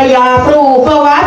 พรยาปรูพวะ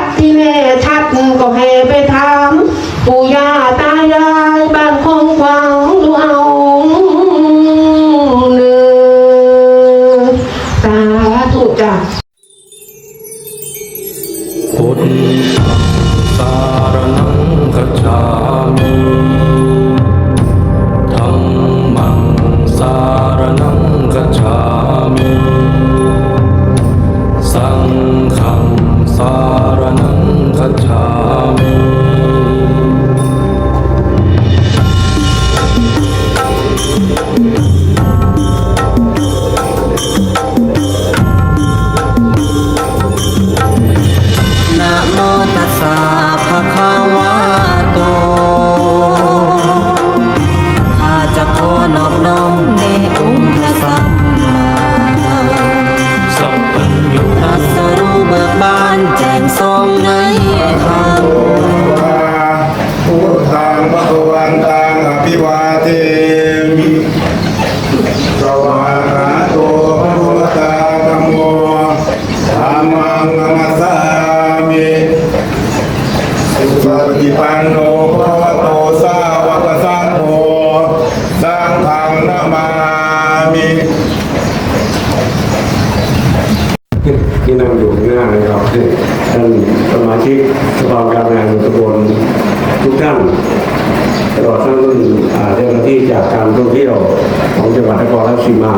ชสีมา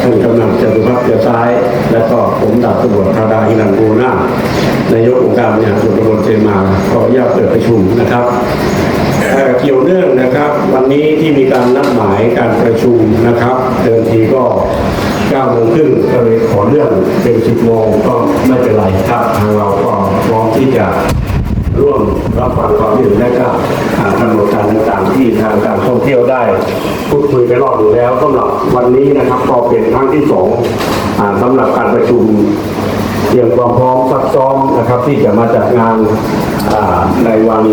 ท่านกำนันจตุพัฒน์เกียรติซ้าย และก็ผมดาบตำรวจธาดาฮิรันบูนานายกองค์การบริหารส่วนตำบลเซมาขออนุญาตเปิดประชุมนะครับเอ่อเกี่ยวเนื่องนะครับ วันนี้ที่มีการนัดหมายการประชุมนะครับ เดิมทีก็9โมงครึ่งก็เลยขอเลื่อนเป็น 10โมงก็ไม่เป็นไรครับ ทางเราก็พร้อมที่จะ ร่วมรับฟังความเห็นและก็หากำหนดการต่างๆที่ทางการท่องเที่ยวได้พูดคุยไปรอบอยู่แล้วสำหรับวันนี้นะครับก็เป็นครั้งที่สองสำหรับการประชุมเตรียมความพร้อมซักซ้อมนะครับ ที่จะมาจัดงานในวัน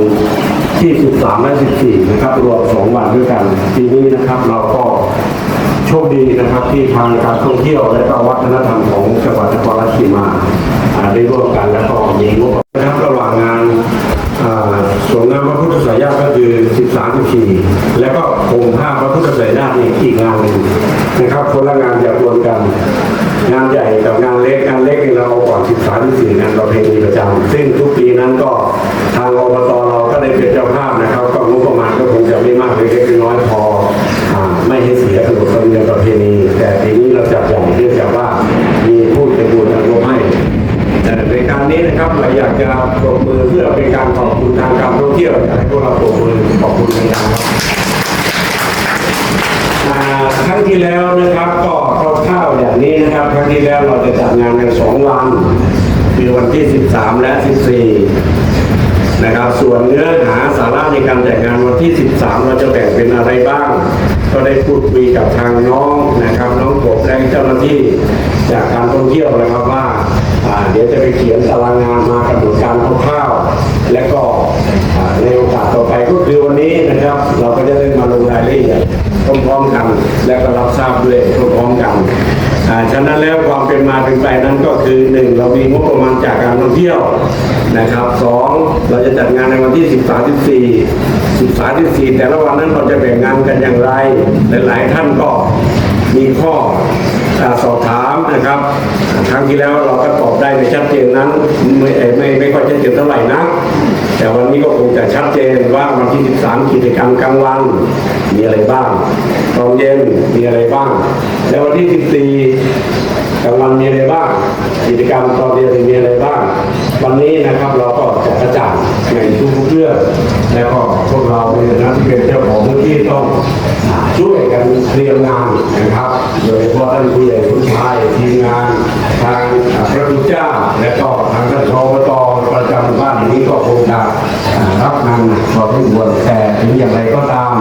ที่ 13 และ 14 นะครับรวม 2 วันด้วยกันปีนี้นะครับเราก็โชคดีนะครับที่ทางการท่องเที่ยวและก็วัฒนธรรมของจังหวัดนครราชสีมาได้ร่วมกันแล้วก็มีงบนะครับระหว่างงาน สวมน้ำพระพุทธสายาก็คือ 13 14 แล้วก็คงผ้าพระพุทธสายญาติอีกอีกงานหนึ่งนะครับคนละงานอย่ารวมกัน งานใหญ่กับงานเล็กงานเล็กเราเอาก่อน 13 14งานประเพณีประจำซึ่งทุกปีนั้นก็ทางอบตเราก็ได้เป็นเจ้าภาพนะครับ ก็งบประมาณก็คงจะไม่มากเล็กน้อยพอไม่ให้เสียขนบธรรมเนียมประเพณี แต่ปีนี้เราจัดใหญ่เนื่ แต่ในการนี้นะครับเราอยากจะปรบมือเพื่อเป็นการขอบคุณทางการท่องเที่ยวอยากให้พวกเราปรบมือขอบคุณในงานครับครั้งที่แล้วนะครับก็คร่าวๆอย่างนี้นะครับ ครั้งที่แล้วเราจะจัดงานกันสองวันคือวันที่ 13 และ 14 นะครับ ส่วนเนื้อหาสาระในการแต่งงานวันที่ 13 เราจะแบ่งเป็นอะไรบ้าง ก็ได้พูดคุยกับทางน้องนะครับ น้องกบและเจ้าหน้าที่จากการท่องเที่ยวนะครับว่าเดี๋ยวจะไปเขียนตารางงานมากำหนดการคร่าว และก็ในโอกาสต่อไปก็คือวันนี้นะครับ เราก็จะได้มาลงรายละเอียดพร้อมๆกัน และก็รับทราบด้วยพร้อมๆกันฉะนั้นแล้วความเป็นมาเป็นไปนั้นก็คือหนึ่งเรามีงบประมาณจากการท่องเที่ยวนะครับสองเราจะจัดงานในวันที่ 13 14 13 14แต่ละวันนั้นเราจะแบ่งงานกันอย่างไร หลายๆท่านก็มีข้อ สอบถามนะครับ ครั้งที่แล้วเราก็ตอบได้ในชัดเจนนั้น ไม่ไม่ไม่ค่อยชัดเจนเท่าไหร่นะแต่วันนี้ก็คงจะชัดเจนว่าวันที่ 13 กิจกรรมกลางวันมีอะไรบ้างตอนเย็นมีอะไรบ้าง แล้ววันที่ 14กลางวันมีอะไรบ้าง กิจกรรมตอนเย็นมีอะไรบ้าง วันนี้นะครับเราก็จะกระจ่างในทุกๆเรื่องแล้วก็พวกเราในฐานะที่เป็นเจ้าของพื้นที่ต้องช่วยกันเตรียมงานนะครับ โดยเฉพาะท่านผู้ใหญ่ผู้ชายทีมงานทางพระคุณเจ้าและก็ทางท่านชอบตประจำบ้านนี้ก็คงจะรับงานหนักพอสมควรแต่ถึงอย่างไรก็ตาม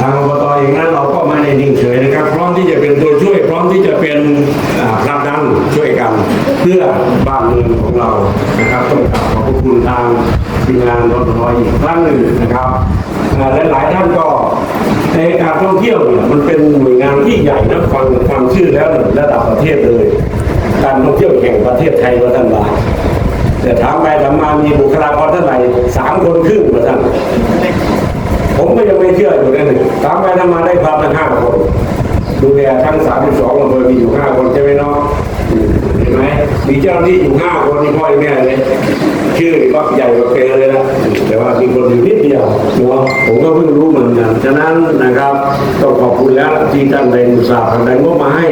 ทางอบตเองนั้นเราก็ไม่ได้นิ่งเฉยนะครับ พร้อมที่จะเป็นตัวช่วย พร้อมที่จะเป็นอ่าผลักดันช่วยกัน พื่อบ้านเมืองของเรานะครับต้องกราบขอบพระคุณทางทีมงานรถร้อยอีกครั้งหนึ่งนะครับและหลายท่านก็ในการท่องเที่ยวเนี่ยมันเป็นหน่วยงานที่ใหญ่นะฟังฟังชื่อแล้วระดับประเทศเลย การท่องเที่ยวแห่งประเทศไทยว่าท่านว่าแต่ถามไปถามมามีบุคลากรเท่าไหร่สามคนครึ่งว่าท่านผมก็ยังไม่เชื่ออยู่นั่นเลยตามไปทำมาได้ความตั้งห้าคนดูแลทั้งสามสิบสองอำเภอมีอยู่ห้าคนใช่ไหมเนาะ ห็นไหมมีเจ้าหน้าที่อยู่ห้าคนนี่พ่อแม่เลยชื่อบักใหญ่กว่าเกเลยนะแต่ว่ามีคนอยู่นิดเดียวเนาะผมก็เพิ่งรู้เหมือนกันฉะนั้นนะครับต้องขอบคุณแล้วที่ท่านได้อุตส่าห์ทำได้งบมาให้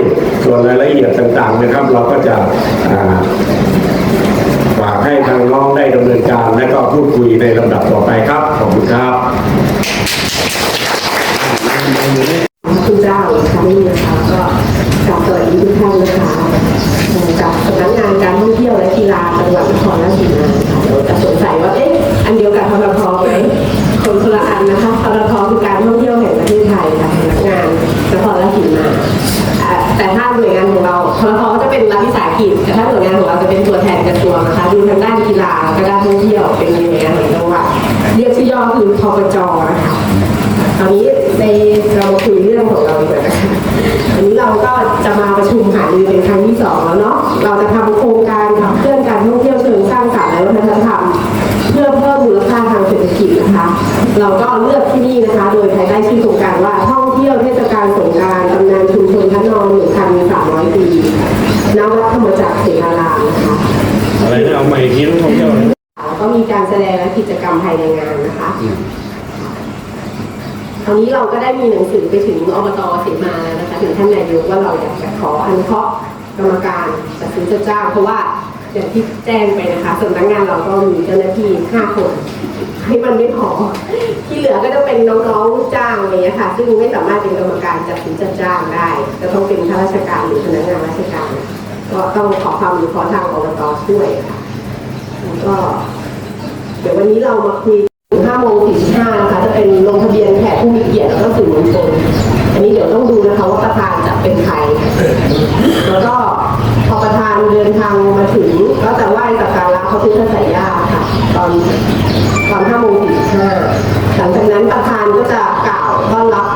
ส่วนรายละเอียดต่างๆนะครับ เราก็จะฝากให้ทางน้องได้ดำเนินการและก็พูดคุยในลำดับต่อไปครับ ขอบคุณครับ คุณเจ้าอีกครั้งหนึงนะคะก็กลับส นะคะกับสำนักงานการท่องเที่ยวและกีฬาจังหวัดนครราชสีมาค่ะเดี๋ยวจะสงสัยว่าเอ๊ะอันเดียวกับทรทไหมคนคนละอันนะคะทรทคือการท่องเที่ยวแห่งประเทศไทยค่ะสำนักงานนครราชสีมาแต่ถ้าหน่วยงานของเราทรทก็จะเป็นรัฐวิสาหกิจแต่ถ้าหน่วยงานของเราจะเป็นตัวแทนกระทรวงนะคะดูทางด้านกีฬาแล้วก็ด้านท่องเที่ยวเป็นหน่วยงานของจังหวัดเรียกชื่อย่อคือทปจนะคะตอนนี้ในเรามาคุยเรื่องของเรา เราก็จะมาประชุมหารือเป็นครั้งที่สองแล้วเนาะ เราจะทำโครงการขัเพื่อนการท่องเที่ยวเชิงสร้างสรรค์และวัฒนธรรม เพื่อเพิ่มมูลค่าทางเศรษฐกิจนะคะ เราก็เลือกที่นี่นะคะ โดยภายใต้ชื่อโครงการว่าท่องเที่ยวเทศกาลสงการตำนานชุมชนพระนอนหนึ่งพันสามร้อยปีณวัดธรรมจักรเสนารามนะคะอะไรนะเอาใหม่ที่ต้องท่องเที่ยวก็มีการแสดงและกิจกรรมภายในงานนะคะคราวนี้เราก็ได้มีหนังสือไปถึงอบตเสมา ท่านนายกว่าเราอยากจะขออนุเคราะห์กรรมการจัดซื้อจัดจ้างเพราะว่าอย่างที่แจ้งไปนะคะสำนักงานเราก็มีเจ้าหน้าที่ห้าคนให้มันไม่พอที่เหลือก็จะเป็นน้องๆจ้างอะไรอย่างเงี้ยค่ะ ซึ่งไม่สามารถเป็นกรรมการจัดซื้อจัดจ้างได้จะต้องเป็นข้าราชการหรือพนักงานราชการก็ต้องขอความราะห์ทางอบตช่วยค่ะแล้วก็ เดี๋ยววันนี้เรามาคุย5โมง45นะคะจะเป็นลงทะเบียนแขกผู้มีเกียรติแล้วก็สื่อมวลชน อันนี้เดี๋ยวต้องดูนะคะว่าประธานจะเป็นใคร แล้วก็พอประธานเดินทางมาถึงก็จะไหว้สักการะพระพุทธไสยญาค่ะ ตอนตอน5โมง45หลังจากนั้นประธานก็จะกล่าวต้อนรับ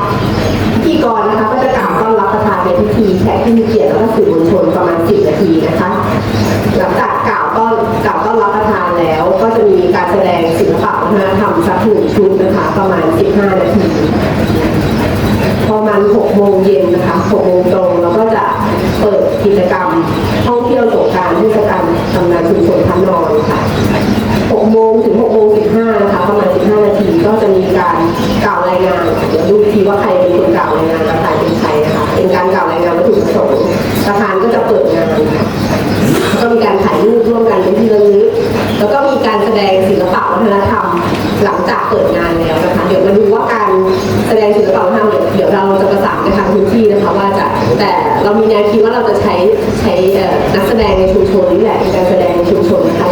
พิธีกรนะคะ ก็จะกล่าวต้อนรับประธานในพิธีแขกผู้มีเกียรติแล้วก็สื่อมวลชนประมาณ10นาทีนะคะ หลังจากกล่าวต้อนกล่าวต้อนรับประธานแล้วก็จะมีการแสดงศิลปะวัฒนธรรมสักหนึ่งชุดนะคะ ประมาณ15นาที ประมาณ6โมงเย็นนะคะ6โมงตรงเราก็จะเปิดกิจกรรมท่องเที่ยวสงการเทศกาลตำนานชุมชนพันนอนค่ะ6โมงถึง6โมง ก็จะมีการกล่าวรายงานเดี๋ยวดูทีว่าใครเป็นคนกล่าวรายงานประธานเป็นใครนะคะเป็นการกล่าวรายงานวัตถุประสงค์ประธานก็จะเปิดงานแล้วก็มีการถ่ายรูปร่วมกันเป็นที่ระลึกแล้วก็มีการแสดงศิลปะวัฒนธรรม หลังจากเปิดงานแล้วนะคะ เดี๋ยวมาดูว่าการแสดงศิลปะวัฒนธรรมเดี๋ยวเดี๋ยวเราจะประสานกับทางพื้นที่นะคะว่าจะแต่เรามีแนวคิดว่าเราจะใช้ใช้นักแสดงในชุมชนนี่แหละเป็นการแสดงในชุมชนนะคะ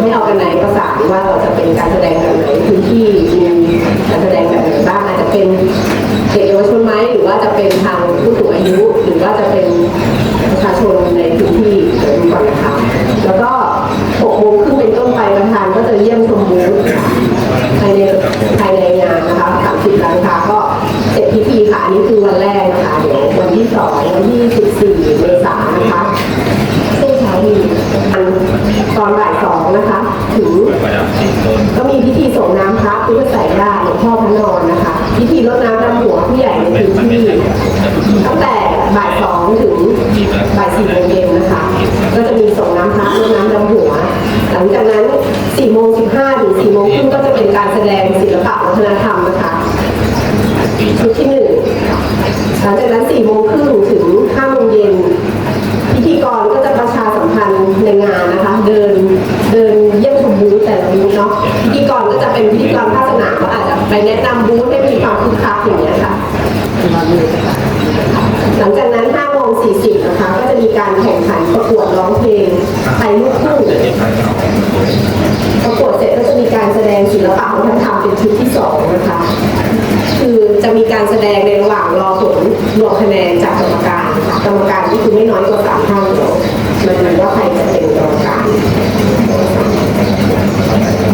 ให้เอากันไหนประสานว่าเราจะเป็นการแสดงแบบไหนพื้นที่มีการแสดงแบบไหนบ้างอาจจะเป็นเด็กเยาวชนไหมหรือว่าจะเป็นทางผู้สูงอายุ หรือว่าจะเป็นประชาชนในพื้นที่ก่อนนะคะแล้วก็6โมงครึ่งเป็นต้นไปประธานก็จะเยี่ยมชมบูธภายในภายในงานนะคะ30ร้านค้าก็เสร็จพิธีค่ะอันนี้คือวันแรกนะคะเดี๋ยววันที่สองวันที่14เมษายนนะคะ ช่วงเช้ามีตอนบ่ายสองนะคะ ถึงก็มีพิธีส่งน้ำพระพุทธสายญาติหลวงพ่อพระนอนนะคะ พิธีรดน้ำดำหัวผู้ใหญ่ในพื้นที่ตั้งแต่บ่ายสองถึงบ่ายสี่โมงเย็นนะคะ ก็จะมีส่งน้ำพระรดน้ำดำหัว หลังจากนั้นสี่โมงสิบห้าถึงสี่โมงครึ่งก็จะเป็นการแสดงศิลปะวัฒนธรรมนะคะชุดที่หนึ่งหลังจากนั้นสี่โมงครึ่งถึงห้าโมงเย็น พิธีกรก็จะประชาสัมพันธ์ในงานนะคะ เดินเดินเยี่ยมชมบูธแต่ละบูธเนาะพิธีกรก็จะเป็นพิธีกรภาคสนามก็อาจจะไปแนะนำบูธให้มีความคึกคักอย่างเงี้ยค่ะหลังจากนั้น5โมง40นะคะ การแข่งขันประกวดร้องเพลงไทยลูกทุ่งประกวดเสร็จก็จะมีการแสดงศิลปะวัฒนธรรมเป็นชุดที่สองนะคะ คือจะมีการแสดงในระหว่างรอผลรวมคะแนนจากกรรมการกรรมการที่คือไม่น้อยกว่าสามท่านเดี๋ยวมาดูว่าใครจะเป็นกรรมการ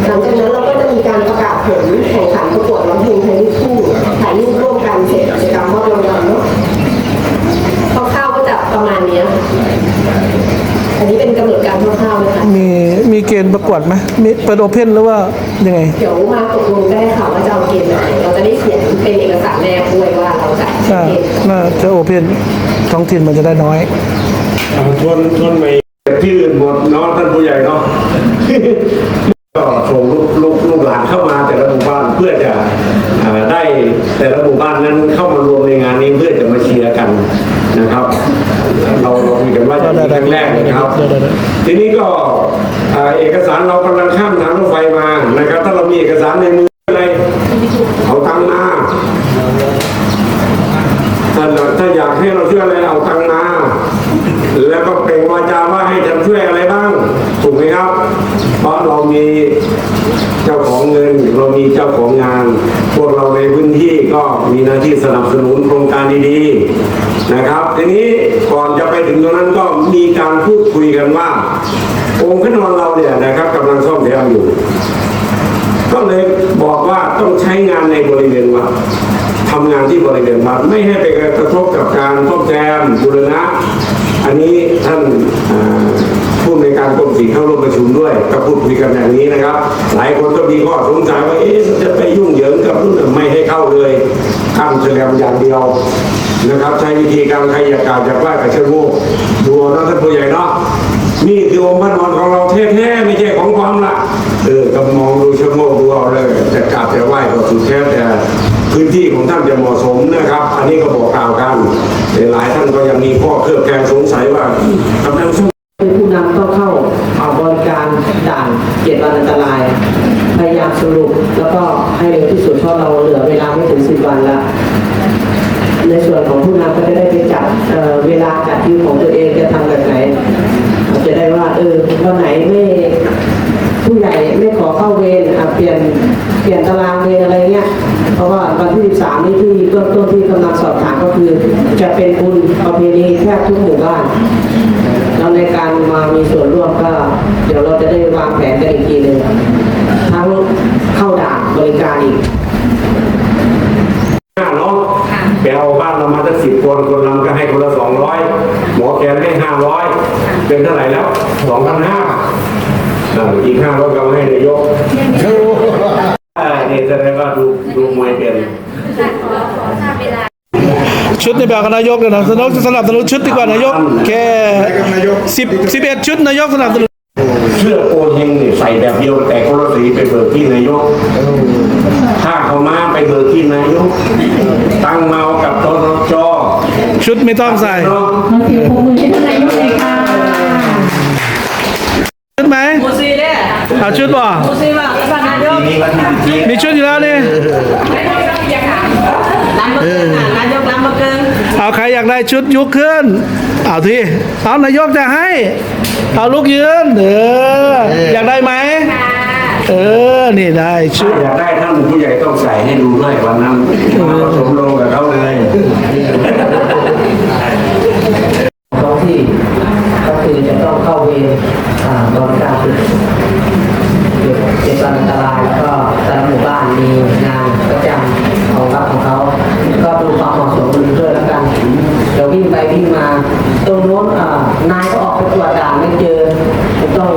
หลังจากนั้นเราก็จะมีการประกาศผลแข่งขันประกวดร้องเพลงไทยลูกทุ่งถ่ายรูปร่วมกันเสร็จกิจกรรมมอบรางวัลเนาะคร่าวๆก็จะประมาณเนี้ยค่ะอันนี้เป็นกำหนดการคร่าวๆนะคะมีมีเกณฑ์ประกวดไหมมีเปิดโอเพนหรือว่ายังไง เดี๋ยวมาตกลงได้ค่ะว่าจะเอาเกณฑ์ไหนเราจะได้เขียนเป็นเอกสารแนบด้วยว่าเราจะน่าเกณฑ์น่าจะโอเพนท้องถิ่นมันจะได้น้อย เอาชวนชวนไปที่อื่นหมดเนาะท่านผู้ใหญ่เนาะ ก็ส่งลูกลูกลูกหลานเข้ามาแต่ละหมู่บ้านเพื่อจะอ่าได้แต่ละหมู่บ้านนั้นเข้ามา แรกนะครับ ทีนี้ก็อ่าเอกสารเรากำลังข้ามทางรถไฟมานะครับ ถ้าเรามีเอกสารในมืออะไรเอาตังค์มาถ้าถ้าอยากให้เราช่วยอะไรเอาตังค์มาแล้วก็เปล่งวาจาว่าให้ฉันช่วยอะไรบ้างถูกไหมครับ เพราะเรามีเจ้าของเงินเรามีเจ้าของงาน พวกเราในพื้นที่ก็มีหน้าที่สนับสนุนโครงการดีๆนะครับ ทีนี้ก่อนจะไปถึงตรงนั้นก็มีการพูดคุยกันว่า องค์พระนอนเราเนี่ยนะครับกำลังซ่อมแซมอยู่ ก็เลยบอกว่าต้องใช้งานในบริเวณวัดทำงานที่บริเวณวัดไม่ให้ไปกระทบกับการซ่อมแซมบูรณะ อันนี้ท่านอ่า การกรมศิลป์เข้าร่วมประชุมด้วยก็พูดคุยกันอย่างนี้นะครับ หลายคนก็มีข้อสงสัยว่าเอ๊ะจะไปยุ่งเหยิงกับรุ่นไม่ให้เข้าเลยข้ามแสลมอย่างเดียวนะครับ ใช้วิธีการใครอยากกล่าวอยากว่ากับเชิญโง่ดูเอานะท่านผู้ใหญ่เนาะนี่คือองค์พระนอนของเราแท้ๆไม่ใช่ของความละเออก็มองดูเชะโงกดูเอาเลยจะกราบจะไหว้ก็สุดแท้แต่พื้นที่ของท่านจะเหมาะสมนะครับ อันนี้ก็บอกกล่าวกันหลายท่านก็ยังมีข้อเครือบ วนของผู้นำก็จะได้ไปจัดเเวลาจัดคิวของตัวเองจะทำแบบไหนจะได้ว่าเออวันไหนไม่ผู้ใหญ่ไม่ขอเข้าเวรเปลี่ยนเปลี่ยนตารางเวรอะไรเงี้ยเพราะว่าวันที่ 13 นี่ที่เบื้องต้นที่กำลังสอบถามก็คือจะเป็นบุญประเพณีแทบทุกหมู่บ้านแล้วในการมามีส่วนร่วมก็ เดี๋ยวเราจะได้วางแผนกันอีกทีหนึ่งทั้งเข้าด่านบริการอีก เอาบ้านเรามาตั้งสิบคนคนลำก็ให้คนละสองร้อยหมอแกนให้ห้าร้อยเป็นเท่าไหร่แล้วสองพันห้าอีกห้าร้อยก็ให้นายกอ่านี่แสดงว่าดูดูมวยเป็นชุดในแบบกับนายกเลยนะสนับสนับสนุนชุดดีกว่านายกแค่สิบสิบเอ็ดชุดนายกสนับสนุนเสื้อโกเฮงเนี่ยใส่แบบเดียวแต่คนละ สีไปเบิกที่นายกถ้าเขามาไปเบิกที่นายก ตั้งเมากับตรจชุดไม่ต้องใส่เนาะขอเสียงปรบมือให้ท่านนายกเลยค่ะชุดไหมมูซีเนี่ยเอาชุดบ่มูซีว่าท่านนายกมีชุดอยู่แล้วนี่น้ำมะเกินนายกน้ำมะเกินเอาใครอยากได้ชุดยุคขึ้น เอาทีเอานายกจะให้ เอาลูกยืนเอออยากได้ไหม เออ นี่ได้ชุดอยากได้ท่านผู้ใหญ่ต้องใส่ให้ดูด้วยวันนั้นมาผสมลงกับเขาเลยท้องที่ก็คือจะต้องเข้าเวรอ่าบริการจุดเกี่ยวกับเจ็บอันตรายแล้วก็แต่ละหมู่บ้านมีงานประจำของรับของเขาก็ดูความเหมาะสมกันด้วยแล้วกันเดี๋ยววิ่งไปวิ่งมาตรงโน้นอ่านายก็ออกไปตรวจด่านไม่เจอต้อง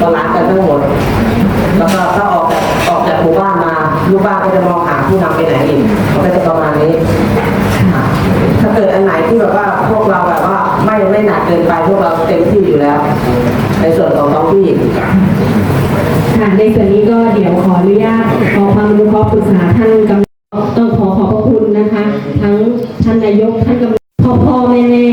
ต้องล้างกันทั้งหมด แล้วก็ถ้าออกจากออกจากหมู่บ้านมาลูกบ้านก็จะมองหาผู้นำไปไหนอีกมันก็จะประมาณนี้ ถ้าเกิดอันไหนที่แบบว่าพวกเราแบบว่าไม่ไม่หนักเกินไปพวกเราเต็มที่อยู่แล้ว ในส่วนของท้องที่ค่ะในส่วนนี้ก็เดี๋ยวขออนุญาตขอความอนุเคราะห์ปรึกษาท่านกำนันต้องขอขอบพระคุณนะคะ ทั้งท่านนายกท่านกำนันพ่อพ่อแม่แม่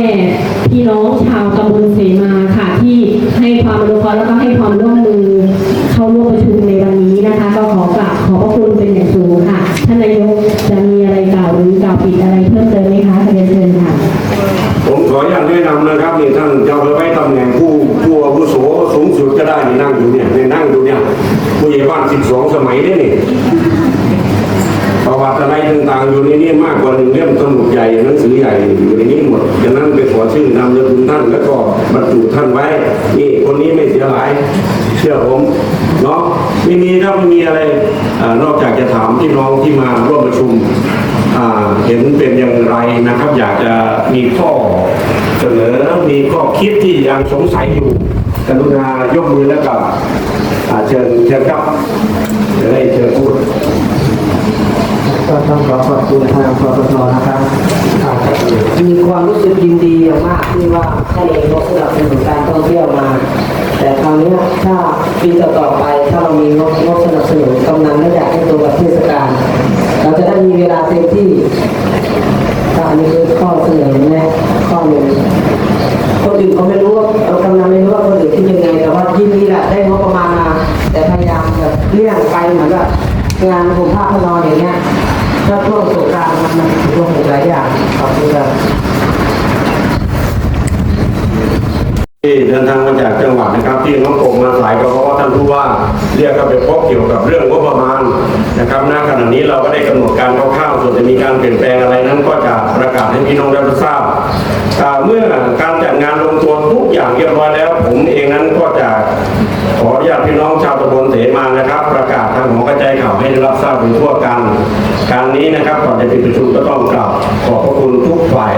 นะนำนะครับนี่ท่านจะเอาไปไว้ตำแหน่งผู้ผู้อาวุโสสูงสุดก็ได้นี่นั่งอยู่เนี่ยนี่นั่งอยู่เนี่ยผู้ใหญ่บ้านสิบสองสมัยนี่นี่ ประวัติอะไรต่างๆอยู่ในนี้มากกว่าหนึ่งเล่มสมุดใหญ่หนังสือใหญ่อยู่ในนี้หมดดังนั้นไปขอชื่อนำยศท่านแล้วก็บรรจุท่านไว้นี่คนนี้ไม่เสียหายเชื่อผมเนาะไม่มีถ้าไม่มีอะไรนอกจากจะถามพี่น้องที่มาร่วมประชุมเห็นเป็นอย่างไรนะครับ อยากจะมีข้อเสนอมีข้อคิดที่ยังสงสัยอยู่กรุณายกมือแล้วก็เชิญเชิญครับจะได้เชิญพูด ต้องขอขอบคุณทางปปชนะครับมีความรู้สึกยินดีอย่างมากที่ว่าให้งบสนับสนุนการท่องเที่ยวมา แต่คราวนี้ถ้าปีต่อๆไปถ้าเรามีงบงบสนับสนุนกำนันไม่อยากให้ตัวกับเทศกาลเราจะได้มีเวลาเต็มที่ก็อันนี้คือข้อเสนอแนะข้อหนึ่งคนอื่นเขาไม่รู้ว่าเรากำนันไม่รู้ว่าคนอื่นคิดยังไงแต่ว่ายินดีแหละได้งบประมาณมาแต่พยายามแบบเลี่ยงไปเหมือนแบบงานผมภาพนอนอย่างเงี้ย ถ้าช่วงสงกรานต์มันมันรวมหลายอย่างขอบคุณครับที่เดินทางมาจากจังหวัดนะครับ ที่น้องกบมาสายก็เพราะว่าท่านผู้ว่าเรียกก็ไปพบเกี่ยวกับเรื่องงบประมาณนะครับณขณะนี้เราก็ได้กำหนดการคร่าวๆส่วนจะมีการเปลี่ยนแปลงอะไรนั้นก็จะประกาศให้พี่น้องได้รับทราบเมื่อการจัดงานลงตัวทุกอย่างเรียบร้อยแล้ว ผมเองนั้นก็จะขออนุญาตพี่น้องชาวตำบลเสมานะครับ ประกาศทางหอกระจายข่าวให้ได้รับทราบโดยทั่วกัน การนี้นะครับก่อนจะปิดประชุมก็ต้องกราบขอบพระคุณทุกฝ่าย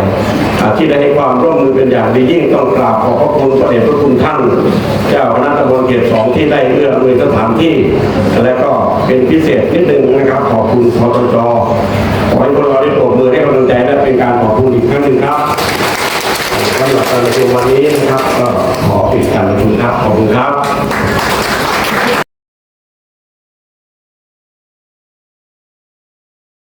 ที่ได้ให้ความร่วมมือเป็นอย่างดียิ่งต้องกราบขอบพระคุณพระเดชพระคุณท่าน เจ้าคณะตำบลเขตสองที่ได้เอื้ออำนวยสถานที่ และก็เป็นพิเศษนิดนึงนะครับ ขอบคุณพตจขอให้พวกเราได้ปรบมือให้กำลังใจและเป็นการขอบคุณอีกครั้งหนึ่งครับสำหรับการประชุมวันนี้นะครับก็ขอปิดการประชุมครับขอบคุณครับ